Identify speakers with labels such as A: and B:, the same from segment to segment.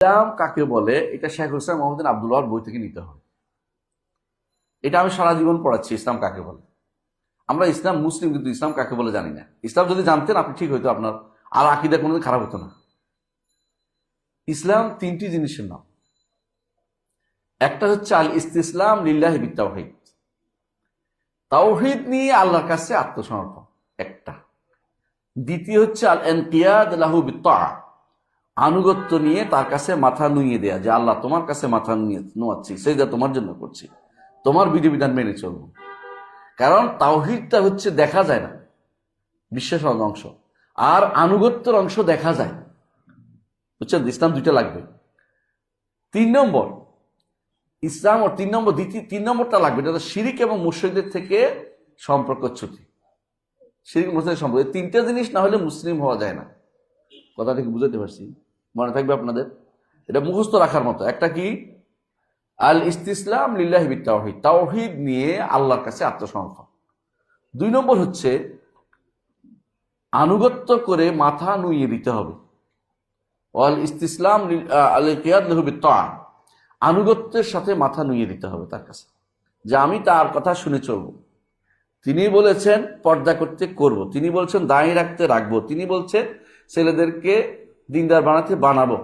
A: ইসলাম কাকে বলে? এটা শেখ হোসেন মোহাম্মদ আবদুল্লাহর বই থেকে নিতে হবে এটা আমি সারা জীবন পড়াচ্ছি, ইসলাম কাকে বলে? আমরা ইসলাম মুসলিম, কিন্তু ইসলাম কাকে বলে জানি না। ইসলাম যদি জানতেন, আপনি ঠিক হইতো আপনার আর আকিদা কোনোদিন খারাপ হতো না। ইসলাম তিনটি জিনিসের নাম। একটা হচ্ছে আল ইসলাম লিল্লাহ বিত্তাহিদ তাওহিদ। নিয়ে আল্লাহর কাছে আত্মসমর্পণ, একটা। দ্বিতীয় হচ্ছে আল এনকিয়াদ লাহু বিত্তা আনুগত্য নিয়ে তার কাছে মাথা নুইয়ে দেয়া, যে আল্লাহ তোমার কাছে মাথা নুয়ে নোয়াচ্ছি সেই যা তোমার জন্য করছি। তোমার বিধিবিধান মেনে চলবো। কারণ তাওহিদটা হচ্ছে দেখা যায় না, বিশ্বাসের অংশ। আর আনুগত্যের অংশ দেখা যায়। বুঝছেন? ইসলাম দুইটা লাগবে। তিন নম্বর, ইসলাম ও তিন নম্বর, দ্বিতীয়, তিন নম্বরটা লাগবে, এটা শিরিক এবং মুর্শিদের থেকে সম্পর্ক ছুটি শিরিক মুর্শিদের সম্পর্ক। তিনটা জিনিস না হলে মুসলিম হওয়া যায় না। কথা থেকে বুঝাতে পারছি? মনে থাকবে আপনাদের? এটা মুখস্থ রাখার মতো। একটা কি? আল ইস্তিসলাম লিল্লাহি তাওহিদ তাওহিদ নিয়ে আল্লাহর কাছে আত্মসমর্পণ। দুই নম্বর হচ্ছে, আনুগত্য করে মাথা নুইয়ে দিতে হবে। অল ইস্তিসলাম আল কিয়াদ লহুবি তা আনুগত্যের সাথে মাথা নুইয়ে দিতে হবে তার কাছে। যে আমি তার কথা শুনে চলবো। তিনি বলেছেন, পর্দা করতে করব। তিনি বলছেন, দাঁড়িয়ে রাখতে রাখব। তিনি বলছেন, ছেলেদেরকে দিনদার বানাতে বানাবো।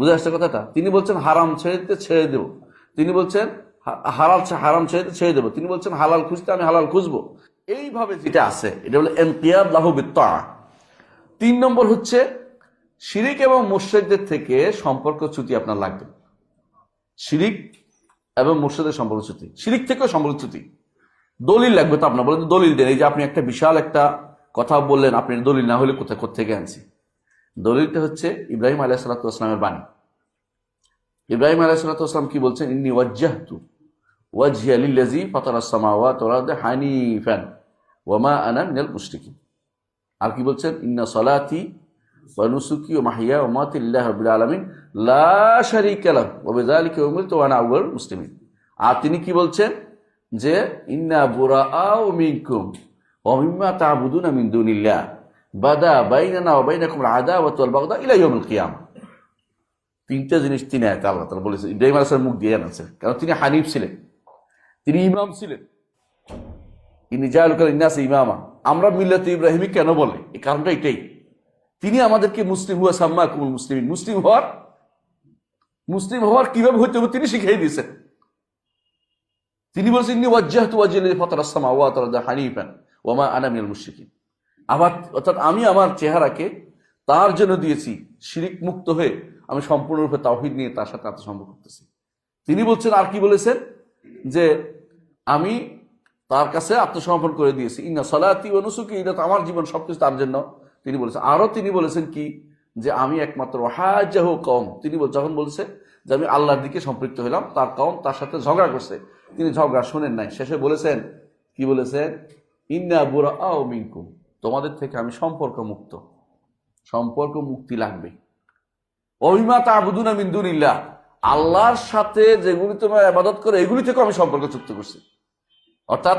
A: বুঝে আসছে কথাটা? তিনি বলছেন হারাম ছেড়ে দিতে ছেড়ে দেবো। তিনি বলছেন হা- হালাল হারাম ছেড়ে ছেড়ে দেবো। তিনি বলছেন হালাল খুঁজতে আমি হালাল খুঁজবো। এইভাবে যেটা আছে, এটা হলো এনকিয়াদ লাহবিত্তা তিন নম্বর হচ্ছে, শিরিক এবং মুর্শেকদের থেকে সম্পর্ক চ্যুতি আপনার লাগবে। শিরিক এবং মুর্শেদের সম্পর্ক ছুটি শিরিক থেকেও সম্পর্ক ছুটি দলিল লাগবে তো আপনার বলেন দলিল দেন। এই যে আপনি একটা বিশাল একটা কথা বললেন, আপনি দলিল না হলে কোথায় কোথেকে আনছি? দলিলটা হচ্ছে ইব্রাহিম আলাহ সালাতামের বাণী। ইব্রাহিম আলাহ সালাতাম কি বলছেন? ইন্নি ওয়াজ্জাহতু ওয়াজহিয়া লিল্লাজি ফাতার আসসামাওয়াত ওয়াল আরদা হানিফান ওয়ামা আনা মিনাল মুশরিকিন। আর কি বলছেন? ইন্না সলাতি মামাতি লিল্লাহি রাব্বিল আলামিন লা শারীকা লাহু ওয়া বিযালিকা উমিরতু ওয়া আনা আউয়ালুল মুসলিমিন। আর তিনি কি বলছেন? যে, ইন্না বুরাআউ মিনকুম ওয়া মিম্মা তা'বুদুনা মিন দুনিল্লাহ। বাদা বাইনানা বাইনাকুম আল-আদাওয়াতু ওয়াল বাগদা ইলা ইয়াউমিল কিয়ামah তিনটা জিনিস তিনি আয়াতে আল্লাহ তাআলা বলেছেন ইব্রাহিম আলাইহিস মুখ দিয়ে আনছেন কারণ তিনি হানিফ ছিলেন, তিনি ইমাম ছিলেন। ইনি জালুকাল ইন্নাস ইমামা। আমরা মিল্লাতে ইব্রাহিমি কেন বলে? এই কারণটা এটাই। তিনি আমাদেরকে মুসলিম হুয়া সাম্মা কুমুল মুসলিম মুসলিম হওয়ার মুসলিম হওয়ার কীভাবে হইতে হবে তিনি শিখিয়ে দিয়েছেন। তিনি বলছেন, ইন্নি ওয়াজ্জাহতু ওয়াজহিয়া লিল্লাযী ফাতারা হানিফান ওয়া মা আনা মিনাল মুশরিকিন। আবার অর্থাৎ আমি আমার চেহারাকে তার জন্য দিয়েছি, শিরিক মুক্ত হয়ে আমি সম্পূর্ণরূপে তাওহিদ নিয়ে তার সাথে আত্মসম্পর্ক করতেছি। তিনি বলছেন, আর কি বলেছেন? যে আমি তার কাছে আত্মসমর্পণ করে দিয়েছি। ইন্না সলাতি অনুসুকি এটা আমার জীবন, সবকিছু তার জন্য। তিনি বলেছেন, আরও তিনি বলেছেন কি? যে আমি একমাত্র হাজাহ কম তিনি যখন বলছে যে আমি আল্লাহর দিকে সম্পৃক্ত হলাম তার কম তার সাথে ঝগড়া করছে। তিনি ঝগড়া শোনেন নাই। শেষে বলেছেন, কি বলেছেন? ইন্না বুড়া মিনকুম। তোমাদের থেকে আমি সম্পর্ক মুক্ত সম্পর্ক মুক্তি লাগবে। অভিমা তাবুদুনা মিন্দুনিল্লাহ আল্লাহর সাথে যেগুলি তোমরা আবাদত করে, এগুলি থেকে আমি সম্পর্ক চুক্ত করছি। অর্থাৎ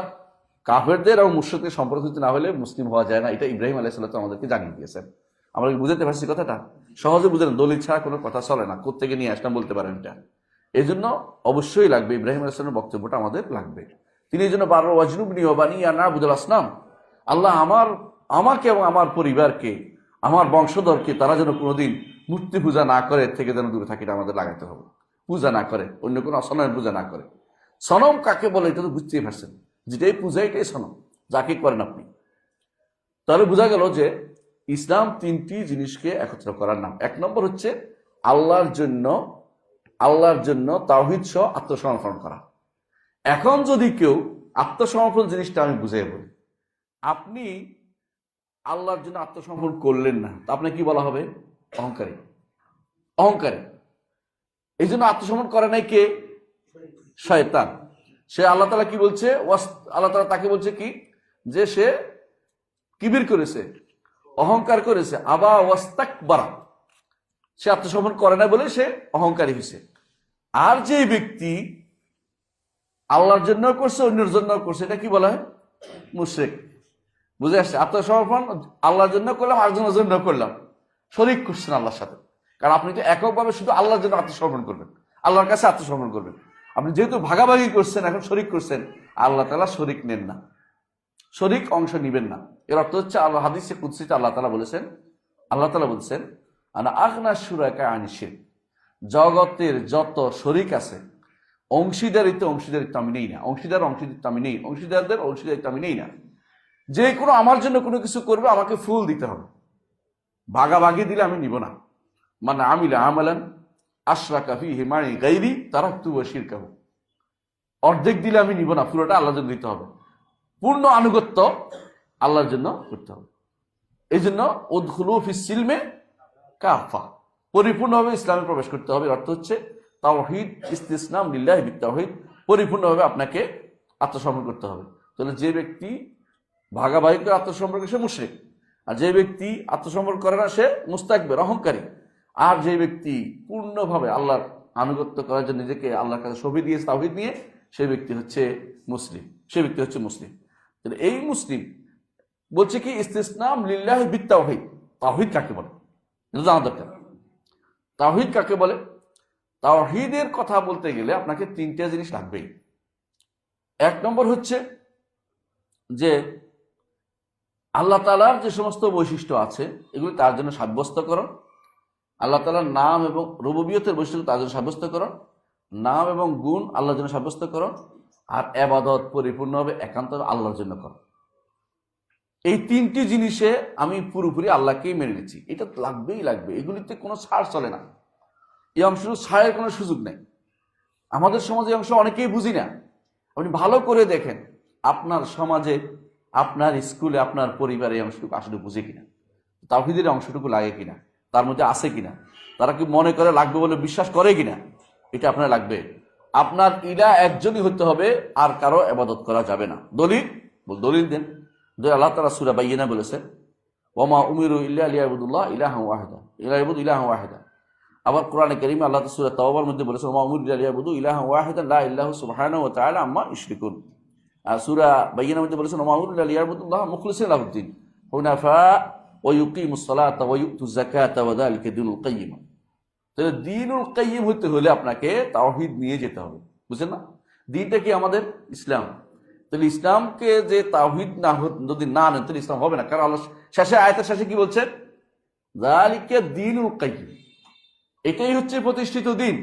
A: কাফেরদের এবং মুশ্রিকদের সম্পর্ক না হলে মুসলিম হওয়া যায় না। এটা ইব্রাহিম আলাইসাল্লাহ আমাদেরকে জানিয়ে দিয়েছেন। আমরা বুঝতে পারছি কথাটা? সহজে বুঝলেন দলিল ছাড়া কোনো কথা চলে না। কোথেকে নিয়ে আসলাম বলতে পারেন এটা। এই জন্য অবশ্যই লাগবে, ইব্রাহিম আলাইসলামের বক্তব্যটা আমাদের লাগবে। তিনি এই জন্য বারো ওয়াজনুব নিয়বানি না বুঝল আসলাম আল্লাহ আমার আমাকে এবং আমার পরিবারকে, আমার বংশধরকে তারা যেন কোনোদিন মূর্তি পূজা না করে থেকে যেন দূরে থাকে আমাদের লাগাতে হবে। পূজা না করে, অন্য কোনো অসনমের পূজা না করে। সনম কাকে বলে, এটা তো বুঝতেই পারছেন। যেটাই পূজা, এটাই সনম। যাকে করেন আপনি। তাহলে বোঝা গেল যে, ইসলাম তিনটি জিনিসকে একত্র করার নাম। এক নম্বর হচ্ছে আল্লাহর জন্য আল্লাহর জন্য তাওহিদ সহ আত্মসমর্পণ করা। এখন যদি কেউ আত্মসমর্পণ জিনিসটা আমি বুঝাই বলি। আপনি আল্লাহর জন্য আত্মসমর্পণ করলেন না। তা আপনাকে কি বলা হবে? অহংকারী। অহংকারী। এই জন্য আত্মসমর্পণ করে নাই কে? শয়তান। সে আল্লাহ তালা কি বলছে? আল্লাহ তালা তাকে বলছে কি? যে সে কিবির করেছে, অহংকার করেছে। আবা ওয়াস্তাক বারা সে আত্মসমর্পণ করে না বলে সে অহংকারী হয়েছে। আর যে ব্যক্তি আল্লাহর জন্য করছে, অন্যের জন্য করছে, এটা কি বলা হয়? মুশ্রেক। বুঝে আসছে? আত্মসমর্পণ আল্লাহর জন্য করলাম, আরেকজনের জন্য করলাম। শরিক করছেন আল্লাহর সাথে। কারণ আপনি তো এককভাবে শুধু আল্লাহর জন্য আত্মসমর্পণ করবেন। আল্লাহর কাছে আত্মসমর্পণ করবেন। আপনি যেহেতু ভাগাভাগি করছেন, এখন শরিক করছেন, আল্লাহ তালা শরিক নেন না। শরিক অংশ নিবেন না। এর অর্থ হচ্ছে আল্লাহ, হাদিসে কুৎসিতে আল্লাহ তালা বলেছেন, আল্লাহ তালা বলছেন, আনা আখনা সুরাকা আনিসির জগতের যত শরিক আছে, অংশীদারিত্ব অংশীদারিত্ব আমি নেই না। অংশীদার অংশীদারিত্ব আমি নেই। অংশীদারদের অংশীদারিত্ব আমি নেই না। যে কোনো আমার জন্য কোনো কিছু করবে, আমাকে ফুল দিতে হবে। ভাগাভাগি দিলে আমি নিব না। মানে আমিলা আমালান আশরা কাফি হিমানি গাইরি তারা তু বসির কাহু অর্ধেক দিলে আমি নিব না পুরোটা আল্লাহর জন্য দিতে হবে। পূর্ণ আনুগত্য আল্লাহর জন্য করতে হবে। এই জন্য উদ্খুলু ফিসিলমে কাফা। পরিপূর্ণভাবে ইসলামে প্রবেশ করতে হবে অর্থ হচ্ছে তাওহিদ ইস্তিসলাম লিল্লাহ তাওহিদ, পরিপূর্ণভাবে আপনাকে আত্মসমর্পণ করতে হবে। তাহলে যে ব্যক্তি ভাগাভাগি করে আত্মসমর্পণ করে সে মুশরিক। আর যে ব্যক্তি আত্মসম্পর্ক করে না, সে মুস্তাকবের অহংকারী। আর যে ব্যক্তি পূর্ণভাবে আল্লাহর আনুগত্য করার জন্য নিজেকে আল্লাহর কাছে ছবি দিয়ে তাহিদ নিয়ে সেই ব্যক্তি হচ্ছে মুসলিম। সে ব্যক্তি হচ্ছে মুসলিম। এই মুসলিম বলছে কি, ইস্তিসনাম লিল্লাহ বিত্তাহিদ তাহিদ কাকে বলে? জানা দরকার। তাহিদ কাকে বলে? তাওহিদের কথা বলতে গেলে আপনাকে তিনটা জিনিস লাগবেই। এক নম্বর হচ্ছে যে আল্লাহ তালার যে সমস্ত বৈশিষ্ট্য আছে, এগুলি তার জন্য সাব্যস্ত করো আল্লাহ তালার নাম এবং রববিয়তের বৈশিষ্ট্য তার জন্য সাব্যস্ত করো নাম এবং গুণ আল্লাহর জন্য সাব্যস্ত করো আর এবাদত পরিপূর্ণভাবে একান্ত আল্লাহর জন্য করো এই তিনটি জিনিসে আমি পুরোপুরি আল্লাহকেই মেনে নিচ্ছি। এটা লাগবেই লাগবে। এগুলিতে কোনো ছাড় চলে না। এই অংশ ছাড়ের কোনো সুযোগ নেই। আমাদের সমাজে অংশ অনেকেই বুঝি না। আপনি ভালো করে দেখেন। আপনার সমাজে আপনার স্কুলে, আপনার পরিবারে অংশটুকু আসলে বুঝে কিনা? তাহিদের অংশটুকু লাগে কিনা? তার মধ্যে আছে কিনা? তারা কি মনে করে লাগবে বলে বিশ্বাস করে কিনা? এটা আপনার লাগবে। আপনার ইলা একজনই হতে হবে, আর কারও আবাদত করা যাবে না। দলিল? বল দলিল দেন। আল্লাহ তালা সুরা বাইনা বলেছে ওমা উমিরু ইল্লা আলিয়াবুদুল্লাহ ইলাহ ওয়াহেদা। ইলাইবুদ ইলাহ ওয়াহেদা। আবার কোরআনে করিম আল্লাহ সুরা তাওবার মধ্যে বলেছে ওমা উমির আলিয়াবুদু ইলাহ ওয়াহেদা লা ইল্লাহু সুবহানাহু ওয়া তাআলা আম্মা ইশরিকুন। সুরা বাইনা মধ্যে বলেছেন ওমা উমির আলিয়াবুদুল্লাহ মুখলিসিন লাহুদ্দিন হুনাফা ওয়া ইউকিমুস সালাতা ওয়া ইউতুজ যাকাতা ওয়া যালিকা দীনুল কাইয়্যিম তাহলে দিনুল কাইয়্যিম হতে হলে আপনাকে তাওহীদ নিয়ে যেতে হবে। বুঝছেন না? দিনটা কি আমাদের? ইসলাম। তাহলে ইসলামকে যে তাওহিদ না যদি না নেন, তাহলে ইসলাম হবে না। কারণ আল্লাহ শেষে, আয়তের শেষে কি বলছেন? জালিকে দিনুল কাইয়্যিম এটাই হচ্ছে প্রতিষ্ঠিত দিন।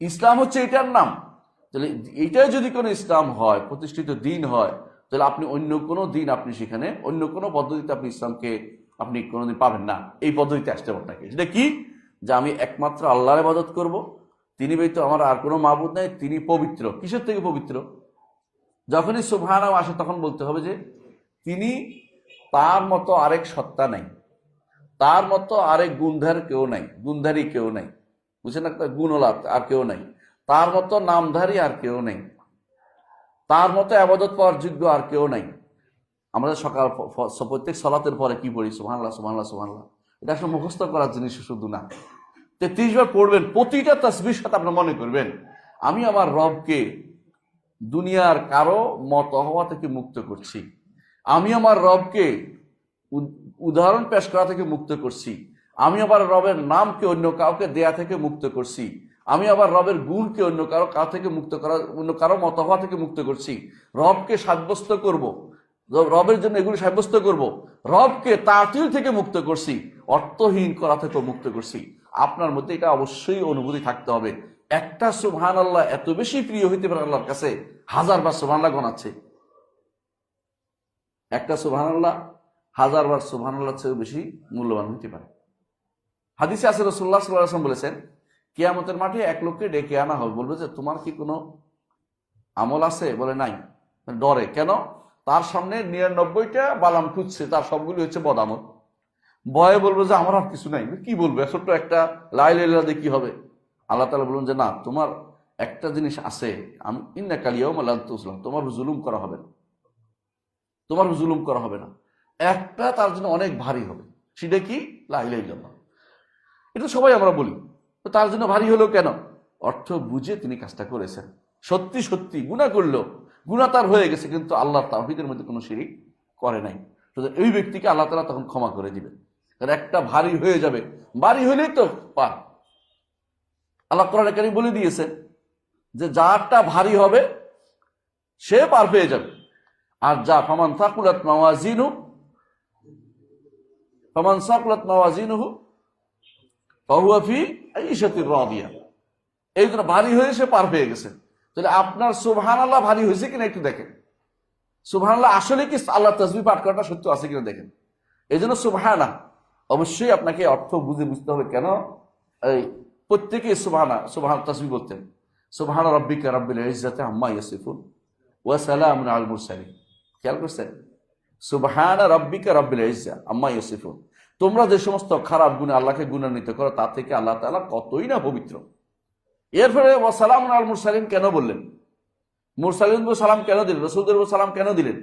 A: ইসলাম হচ্ছে এটার নাম। তাহলে এটাই যদি কোনো ইসলাম হয়, প্রতিষ্ঠিত দিন হয়, তাহলে আপনি অন্য কোনো দিন আপনি সেখানে, অন্য কোনো পদ্ধতিতে আপনি ইসলামকে আপনি কোনোদিন পাবেন না। এই পদ্ধতিতে আসতে হবে আপনাকে। সেটা কি? যে আমি একমাত্র আল্লাহর ইবাদত করব, তিনি ব্যতীত আমার আর কোনো মাবুদ নাই, তিনি পবিত্র। কিসের থেকে পবিত্র? যখনই সুবহানাও আসে, তখন বলতে হবে যে, তিনি তার মতো আরেক সত্তা নাই। তার মতো আরেক গুণধার কেউ নাই, গুণধারী কেউ নাই। বুঝছেন একটা গুণলা আর কেউ নাই। তার মতো নামধারী আর কেউ নেই। তার মতো আবাদত পাওয়ার যোগ্য আর কেউ নেই। আমরা সকাল প্রত্যেক সলাতের পরে কি পড়ি? সুহানলা সুহানলা সুহানলা এটা আসলে মুখস্থ করার জিনিস শুধু না। তেত্রিশ বার পড়বেন, প্রতিটা তসবির সাথে আপনার মনে করবেন, আমি আমার রবকে দুনিয়ার কারও মত হওয়া থেকে মুক্ত করছি। আমি আমার রবকে উদ- উদাহরণ পেশ করা থেকে মুক্ত করছি। আমি আমার রবের নামকে অন্য কাউকে দেয়া থেকে মুক্ত করছি। আমি আবার রবের গুণকে অন্য কারও কাউ থেকে মুক্ত করা, অন্য কারও মত হওয়া থেকে মুক্ত করছি। রবকে সাব্যস্ত করব। রবের জন্য এগুলি সাব্যস্ত করব। রবকে তাতিল থেকে মুক্ত করছি। অর্থহীন করা থেকে মুক্ত করছি। আপনার মধ্যে এটা অবশ্যই অনুভূতি থাকতে হবে। একটা সুবহান আল্লাহ এত বেশি প্রিয় হইতে পারে আল্লাহর কাছে হাজার বার সুবহান আল্লাহ গণাচ্ছে একটা সুবহান আল্লাহ হাজার বার সুবহান আল্লাহ বেশি মূল্যবান হইতে পারে। হাদিসে আছে রসুল্লাহ সাল্লাম বলেছেন কিয়ামতের মাঠে এক লোককে ডেকে আনা হবে। বলবে যে, তোমার কি কোনো আমল আছে? বলে, নাই। ডরে। কেন? তার সামনে নিরানব্বইটা বালাম খুঁজছে, তার সবগুলি হচ্ছে বদামত। ভয়ে বলব যে, আমার আর কিছু নাই। কি বলবে? ছোট্ট একটা লাই লাইলা দিয়ে কি হবে? আল্লাহ তালা বলুন যে, না, তোমার একটা জিনিস আছে। আমি ইন্না কালিয়াও মাল্লাম তোমার জুলুম করা হবে না। তোমার জুলুম করা হবে না। একটা তার জন্য অনেক ভারী হবে। সেটা কি? লাইলাইল্লাহ এটা সবাই আমরা বলি। তো তার জন্য ভারী হলো কেন? অর্থ বুঝে তিনি কাজটা করেছেন। সত্যি সত্যি গুণা করল। গুণা তার হয়ে গেছে, কিন্তু আল্লাহ তাহিদের মধ্যে কোনো শিরিক করে নাই। সুতরাং এই ব্যক্তিকে আল্লাহ তালা তখন ক্ষমা করে দিবেন। কারণ একটা ভারী হয়ে যাবে। ভারী হলেই তো পার। আল্লাহ কোরআন কারিম বলে দিয়েছে যে, যারটা ভারী হবে, সে পার পেয়ে যাবে। আর যা, ফামান থাকুলাত মাওয়াজিনু ফামান সাকুলাত মাওয়াজিনুহু ফাহুয়া ফি আইশাতির রাদিয়া। এই জন্য ভারী হয়ে সে পার পেয়ে গেছে। তাহলে আপনার সুবহান আল্লাহ ভারী হয়েছে কিনা একটু দেখেন। সুবহান আল্লাহ আসলে কি আল্লাহ তসবি পাঠ করাটা সত্য আছে কিনা দেখেন। এই জন্য সুবহানা অবশ্যই আপনাকে অর্থ বুঝে বুঝতে হবে কেন? এই প্রত্যেকে সুবহানা সুবহান তসবি বলতেন। সুবহান রব্বিকা রব্বিল ইজ্জাতে আম্মা ইয়াসিফুন ওয়া সালামুন আল মুরসালিন। খেয়াল করছেন? সুবহান রব্বিকা রব্বিল ইজ্জা আম্মা ইয়াসিফুন। তোমরা যে সমস্ত খারাপ গুণে আল্লাহকে গুণান্বিত করো, তা থেকে আল্লাহ তাআলা কতই না পবিত্র। এরপরে ওয়া সালামুন আল মুরসালিন কেন বললেন? মুরসালিন সালাম কেন দিলেন? রসুলদের সালাম কেন দিলেন?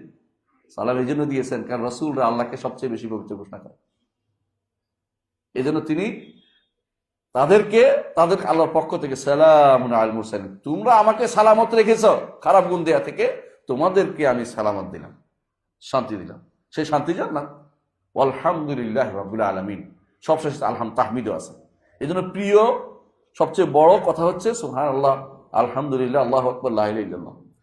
A: সালাম এই জন্য দিয়েছেন, কারণ রসুলরা আল্লাহকে সবচেয়ে বেশি পবিত্র ঘোষণা করে এই জন্য তিনি তাদেরকে, তাদের আল্লাহর পক্ষ থেকে সালাম আল মুরসালিন, তোমরা আমাকে সালামত রেখেছ, খারাপ গুণ দেয়া থেকে তোমাদেরকে আমি সালামত দিলাম, শান্তি দিলাম। সেই শান্তি যান না? আলহামদুলিল্লাহ রাবুল আলমিন। সবশেষ আলহাম, তাহমিদও আছে। এই জন্য প্রিয়, সবচেয়ে বড় কথা হচ্ছে সুহান আল্লাহ আলহামদুলিল্লাহ, আল্লাহ আকবর লাহ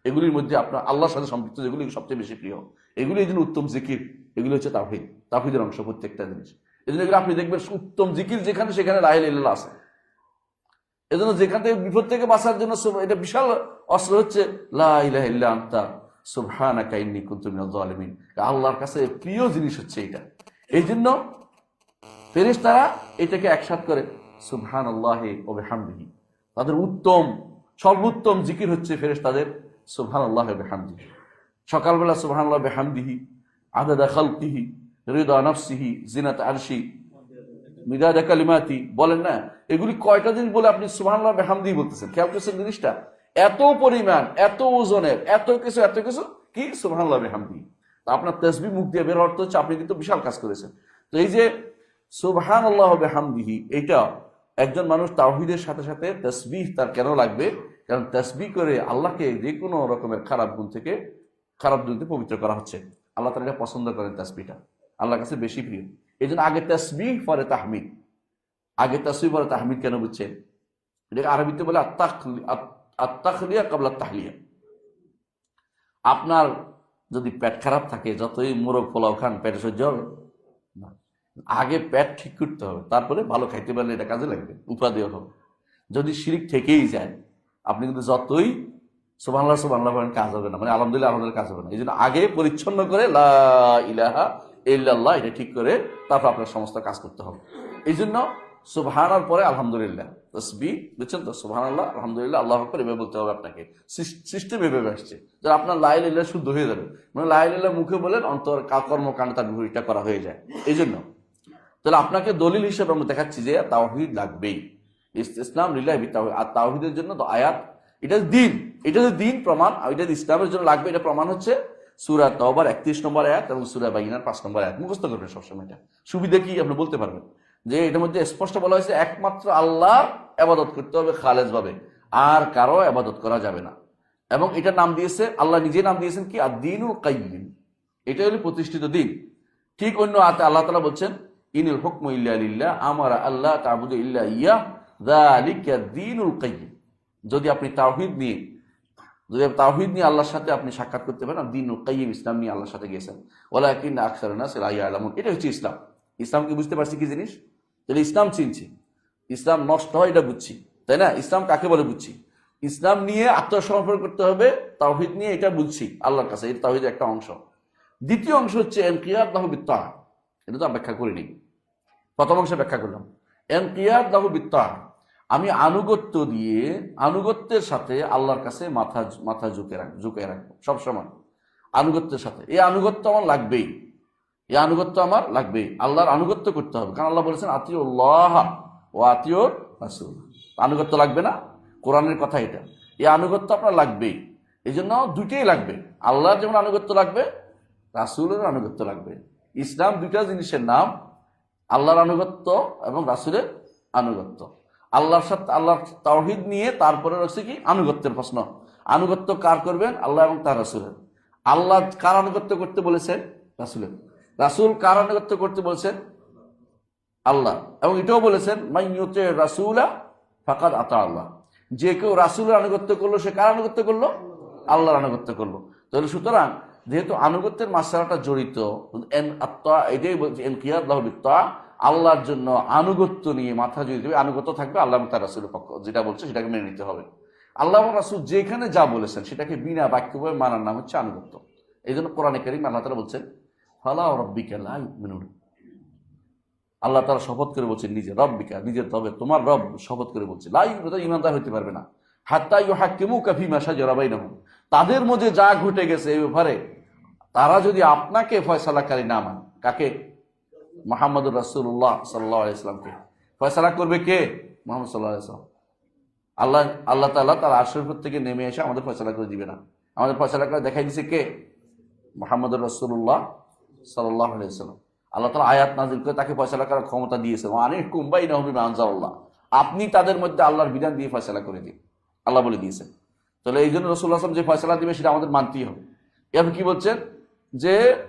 A: এগুলির মধ্যে আপনার আল্লাহর সাথে সম্পৃক্ত, যেগুলি সবচেয়ে বেশি প্রিয়। এগুলি এই জন্য উত্তম জিকির, এগুলি হচ্ছে তাহিদ তাহিদের অংশ প্রত্যেকটা জিনিস। এই জন্য আপনি দেখবেন উত্তম জিকির যেখানে সেখানে লাহিল ইল্লাহ আছে। এজন্য যেখান থেকে বিপদ থেকে বাঁচার জন্য এটা বিশাল অস্ত্র হচ্ছে, লা ইলাহা ইল্লা আনতা, সুবহানাকা ইন্নী কুনতু মিনাজ, জালিমিন। আল্লাহর কাছে প্রিয় জিনিস হচ্ছে এটা। এই জন্য ফেরেশতারা এটাকে একসাথ করে সুবহান আল্লাহে ও বেহামদিহি। তাদের উত্তম, সর্বোত্তম জিকির হচ্ছে ফেরেশতাদের সুবহান আল্লাহ বেহামদিহি। সকালবেলা সুবহান আল্লাহ বেহামদিহি, আদাদা খালকিহি হৃদা নফসিহি, জিনাত আরশি, মিদাদা কালিমাতি, বলেন না, এগুলি কয়টা দিন বলে আপনি সুবহানাল্লাহ বেহামদি বলতেছেন? খেয়াল করছেন জিনিসটা? এত পরিমাণ, এত ওজনের, এত কিছু এত কিছু, কি? সুবহানাল্লাহ বেহামদি তা আপনার তসবি মুখ দিয়ে বের অর্থ হচ্ছে, আপনি কিন্তু বিশাল কাজ করেছেন। তো এই যে সুবহান আল্লাহ বেহামদিহি, এইটা একজন মানুষ তাওহিদের সাথে সাথে তসবিহ তার কেন লাগবে? কারণ তসবি করে আল্লাহকে যে কোনো রকমের খারাপ গুণ থেকে, খারাপ গুণ থেকে পবিত্র করা হচ্ছে। আল্লাহ তালা এটা পছন্দ করেন তসবিটা। আল্লাহর কাছে বেশি প্রিয়। এই জন্য আগে তসবিহ পরে তাহমিদ। আগে তসবিহ পরে তাহমিদ কেন বুঝছেন এটাকে আরবিতে বলে আত্মাখলি- আত- আত্মাখলিয়া কাবলা তাহলিয়া। আপনার যদি পেট খারাপ থাকে, যতই মোরগ, পোলাও খান পেটে সহ্য হবে না। আগে পেট ঠিক করতে হবে, তারপরে ভালো খাইতে পারলে এটা কাজে লাগবে, উপাদেয় হবে যদি শিরিক থেকেই যায়, আপনি কিন্তু যতই সুবাংলা সুবাংলা করেন কাজ হবে না মানে আলহামদুলিল্লাহ আলহামদুলিল্লাহ কাজ হবে না। এই জন্য আগে পরিচ্ছন্ন করে, লা ইলাহা ইল্লাল্লাহ, এটা ঠিক করে, তারপর আপনার সমস্ত কাজ করতে হবে। এই জন্য সুবহানার পরে আলহামদুলিল্লাহ। তসবি বুঝছেন তো? সুবহান আল্লাহ আলহামদুলিল্লাহ আল্লাহ আকবর এভাবে বলতে হবে আপনাকে। সিস্টেম এভাবে আসছে। যে আপনার লাইল ইল্লাহ শুদ্ধ হয়ে যাবে। মানে লাইল ইল্লাহ মুখে বলেন অন্তর কর্মকাণ্ড তার বিপরীতটা করা হয়ে যায়। এই জন্য তাহলে আপনাকে দলিল হিসেবে আমরা দেখাচ্ছি যে তাওহিদ লাগবেই। ইসলাম লিল্লাহ বিত্তাহিদ। আর তাওহিদের জন্য তো আয়াত, এটা দিন। এটা যে দিন প্রমাণ। আর এটা ইসলামের জন্য লাগবে, এটা প্রমাণ হচ্ছে সুরা তবার একত্রিশ নম্বর আয়াত এবং সুরা বাইনার পাঁচ নম্বর আয়াত। মুখস্থ করবেন সবসময় এটা। সুবিধা কি? আপনি বলতে পারবেন। যে এটার মধ্যে স্পষ্ট বলা হয়েছে একমাত্র আল্লাহ আবাদত করতে হবে খালেজ ভাবে আর কারও আবাদত করা যাবে না। এবং এটা নাম দিয়েছে, আল্লাহ নিজে নাম দিয়েছেন কি? আদিনুল কাইম এটা হলো প্রতিষ্ঠিত দিন। ঠিক অন্য আতে আল্লাহ তালা বলছেন, ইনুল হুকম ইল্লা আমার আল্লাহ তাবুদু ইল্লা ইয়া দীনুল কাইয়্যিম। যদি আপনি তাওহীদ নিয়ে, যদি তাওহীদ নিয়ে আল্লাহর সাথে আপনি সাক্ষাৎ করতে পারেন দিনুল কাইয়্যিম ইসলাম নিয়ে আল্লাহর সাথে গেছেন ওয়ালাকিন আকসারুন নাস লা ইয়ালামুন। এটা হচ্ছে ইসলাম। ইসলাম কি বুঝতে পারছি কি জিনিস? তাহলে ইসলাম চিনছি। ইসলাম নষ্ট হয় এটা বুঝছি। তাই না? ইসলাম কাকে বলে বুঝছি? ইসলাম নিয়ে আত্মসমর্পণ করতে হবে, তাওহীদ নিয়ে এটা বুঝছি, আল্লাহর কাছে এটা তাওহীদের একটা অংশ। দ্বিতীয় অংশ হচ্ছে এনকিয়াদ লাহু বিত্তা এটা তো ব্যাখ্যা করিনি। প্রথম অংশে ব্যাখ্যা করলাম। এনকিয়াদ লাহু বিত্তা আমি আনুগত্য দিয়ে, আনুগত্যের সাথে আল্লাহর কাছে মাথা মাথা ঝুঁকে রাখ, ঝুঁকে রাখব সবসময়। আনুগত্যের সাথে। এই আনুগত্য আমার লাগবেই। এই আনুগত্য আমার লাগবেই। আল্লাহর আনুগত্য করতে হবে। কারণ আল্লাহ বলেছেন, আতিউল্লাহ ও আতিউর রাসূল। আনুগত্য লাগবে না? কোরআনের কথা এটা। এই আনুগত্য আপনার লাগবেই। এই জন্য দুইটাই লাগবে। আল্লাহর যেমন আনুগত্য লাগবে রাসূলের আনুগত্য লাগবে। ইসলাম দুইটা জিনিসের নাম, আল্লাহর আনুগত্য এবং রাসুলের আনুগত্য। আল্লাহর সাথে, আল্লাহর তাওহীদ নিয়ে তারপরে রয়েছে কি? আনুগত্যের প্রশ্ন। আনুগত্য কার করবেন? আল্লাহ এবং তার রাসূলের। আল্লাহ কার আনুগত্য করতে বলেছেন? রাসূলের। রাসূল কার আনুগত্য করতে বলছেন? আল্লাহ। এবং এটাও বলেছেন মাইয়ুতে রাসূলা ফাকাদ আতা আল্লাহ। যে কেউ রাসুলের আনুগত্য করল, সে কার আনুগত্য করল? আল্লাহর আনুগত্য করল। তাহলে সুতরাং, যেহেতু আনুগত্যের মাসালাটা জড়িত, এন আত্মা, এটাই বলছে এন কিয়াদ বিত্তা, আল্লাহর জন্য আনুগত্য নিয়ে মাথা যদি দেবে, আনুগত্য থাকবে আল্লাহ তার রাসুলের পক্ষ যেটা বলছে সেটাকে মেনে নিতে হবে। আল্লাহ রাসুল যেখানে যা বলেছেন, সেটাকে বিনা বাক্যভাবে মানার নাম হচ্ছে আনুগত্য। এই জন্য কোরআনে করিম আল্লাহ তালা বলছেন ফালা রব্বিকা লা ইউমিনুন। আল্লাহ তারা শপথ করে বলছেন, নিজে রব্বিকা, নিজের তবে তোমার রব শপথ করে বলছে। লাই ইমানদার হইতে পারবে না। হাত্তা ইউ হাকিমু কাফি মাসা জরাবাই না তাদের মধ্যে যা ঘটে গেছে এই ব্যাপারে তারা যদি আপনাকে ফয়সালাকারী না মান, কাকে? মোহাম্মদুর রাসুল্লাহ সাল্লাহ ইসলামকে ফয়সালা করবে কে? মোহাম্মদ সাল্লাহ ইসলাম আল্লাহ আল্লাহ তাল্লাহ তার আশরফ থেকে নেমে এসে আমাদের ফয়সালা করে দিবে না। আমাদের ফয়সালা করে দেখাই দিছে কে? মোহাম্মদুর রসুল্লাহ সাল্লাহ আলাইসাল্লাম আল্লাহ তালা আয়াত করে তাকে ফয়সালা করার ক্ষমতা দিয়েছে অনেক কুম্বাই নহবি আপনি তাদের মধ্যে আল্লাহর বিধান দিয়ে ফয়সালা করে দিন। আল্লাহ বলে দিয়েছেন। তাহলে এই জন্য রসুল্লাহ আসলাম যে ফয়সালা দিবে সেটা আমাদের মানতেই হবে। এরপর কি বলছেন? যে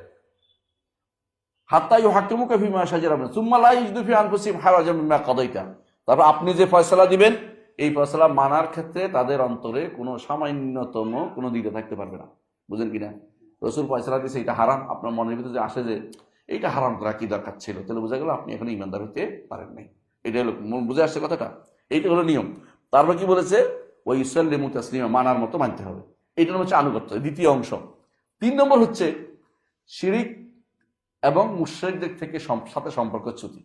A: হাত্তাই হাকিমু কফি মা সাজার ইজদুফি আনফুসিম কাদাইতা। তারপর আপনি যে ফয়সালা দিবেন, এই ফয়সালা মানার ক্ষেত্রে তাদের অন্তরে কোনো সামান্যতম কোনো দিকে থাকতে পারবে না। বুঝলেন কিনা রসুল ফয়সালা দিয়েছে, এটা হারাম। আপনার মনের ভিতরে যে আসে যে, এইটা হারাম করা কি দরকার ছিল? তাহলে বোঝা গেল আপনি এখন ইমানদার হতে পারেন নাই। এটা হলো বুঝে আসছে কথাটা? এইটা হলো নিয়ম। তারপর কি বলেছে? ওই ইসল্লিমু তাসলিমা মানার মতো মানতে হবে। এইটা হচ্ছে আনুগত্য দ্বিতীয় অংশ। তিন নম্বর হচ্ছে, শিরিক এবং মুশ্রিকদের থেকে সাথে সম্পর্ক চ্যুতি।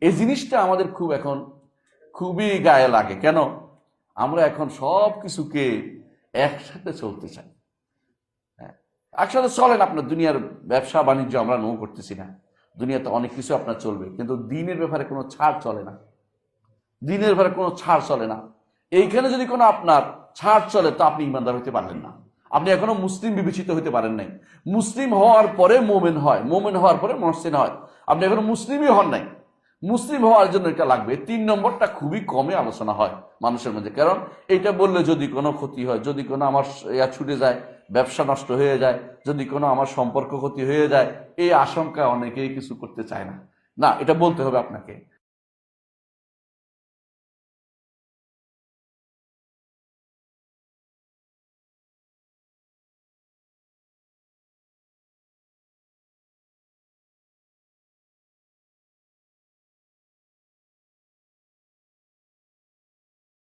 A: এই জিনিসটা আমাদের খুব এখন, খুবই গায়ে লাগে। কেন? আমরা এখন সব কিছুকে একসাথে চলতে চাই। একসাথে চলেন, আপনার দুনিয়ার ব্যবসা, বাণিজ্য আমরা নো করতেছি না। দুনিয়াতে অনেক কিছু আপনার চলবে, কিন্তু দিনের ব্যাপারে কোনো ছাড় চলে না। দিনের ব্যাপারে কোনো ছাড় চলে না। এইখানে যদি কোনো আপনার ছাড় চলে, তো আপনি ইমানদার হতে পারলেন না। আপনি এখনও মুসলিম বিবেচিত হতে পারেন নাই। মুসলিম হওয়ার পরে মোমেন হয়, মোমেন হওয়ার পরে মহসিন হয়। আপনি এখনও মুসলিমই হন নাই। মুসলিম হওয়ার জন্য এটা লাগবে। তিন নম্বরটা খুবই কমে আলোচনা হয় মানুষের মধ্যে। কারণ এটা বললে যদি কোনো ক্ষতি হয়, যদি কোনো আমার ছুটে যায় ব্যবসা নষ্ট হয়ে যায়, যদি কোনো আমার সম্পর্ক ক্ষতি হয়ে যায়, এই আশঙ্কা অনেকেই কিছু করতে চায় না। না, এটা বলতে হবে আপনাকে।